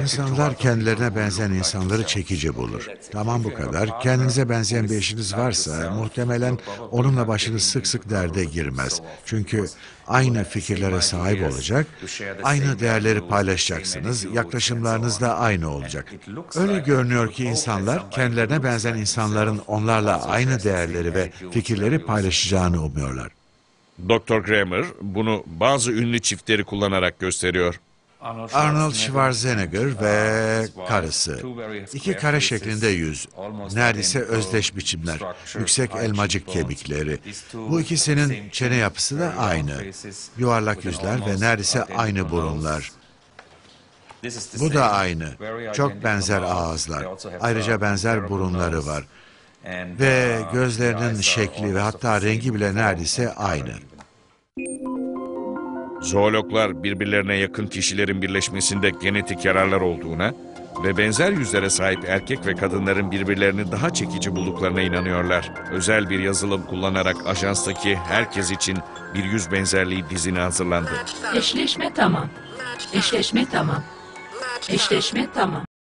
İnsanlar kendilerine benzeyen insanları çekici bulur. Tamam bu kadar. Kendinize benzeyen bir eşiniz varsa muhtemelen onunla başınız sık sık derde girmez. Çünkü aynı fikirlere sahip olacak, aynı değerleri paylaşacaksınız, yaklaşımlarınız da aynı olacak. Öyle görünüyor ki insanlar kendilerine benzeyen insanların onlarla aynı değerleri ve fikirleri paylaşacağını umuyorlar. Dr. Kramer bunu bazı ünlü çiftleri kullanarak gösteriyor. Arnold Schwarzenegger ve karısı. İki kare şeklinde yüz. Neredeyse özdeş biçimler. Yüksek elmacık kemikleri. Bu ikisinin çene yapısı da aynı. Yuvarlak yüzler ve neredeyse aynı burunlar. Bu da aynı. Çok benzer ağızlar. Ayrıca benzer burunları var. Ve gözlerinin şekli ve hatta rengi bile neredeyse aynı. Zoologlar birbirlerine yakın kişilerin birleşmesinde genetik yararlar olduğuna ve benzer yüzlere sahip erkek ve kadınların birbirlerini daha çekici bulduklarına inanıyorlar. Özel bir yazılım kullanarak ajanstaki herkes için bir yüz benzerliği dizini hazırlandı. Eşleşme tamam. Eşleşme tamam. Eşleşme tamam.